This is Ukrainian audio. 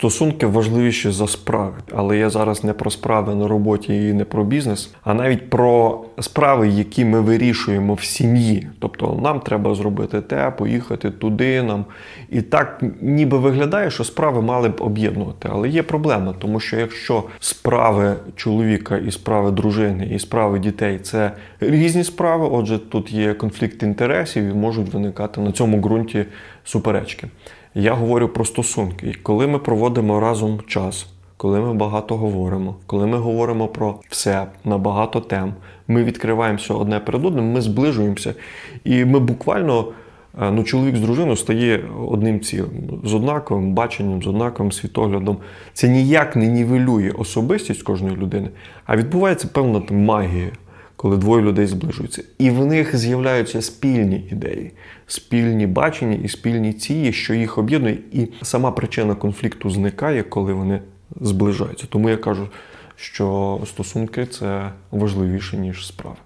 Стосунки важливіші за справи, але я зараз не про справи на роботі і не про бізнес, а навіть про справи, які ми вирішуємо в сім'ї. Тобто нам треба зробити те, поїхати туди нам. І так ніби виглядає, що справи мали б об'єднувати. Але є проблема, тому що якщо справи чоловіка і справи дружини, і справи дітей це різні справи, отже, тут є конфлікт інтересів і можуть виникати на цьому ґрунті суперечки. Я говорю про стосунки. І коли ми проводимо разом час, коли ми багато говоримо, коли ми говоримо про все на багато тем, ми відкриваємося одне перед одним, ми зближуємося, і ми буквально. е, Ну, чоловік з дружиною стає одним цілим, з однаковим баченням, з однаковим світоглядом. Це ніяк не нівелює особистість кожної людини, а відбувається певна там магія, коли двоє людей зближуються. І в них з'являються спільні ідеї, спільні бачення і спільні цілі, що їх об'єднує. І сама причина конфлікту зникає, коли вони зближаються. Тому я кажу, що стосунки це важливіше, ніж справи.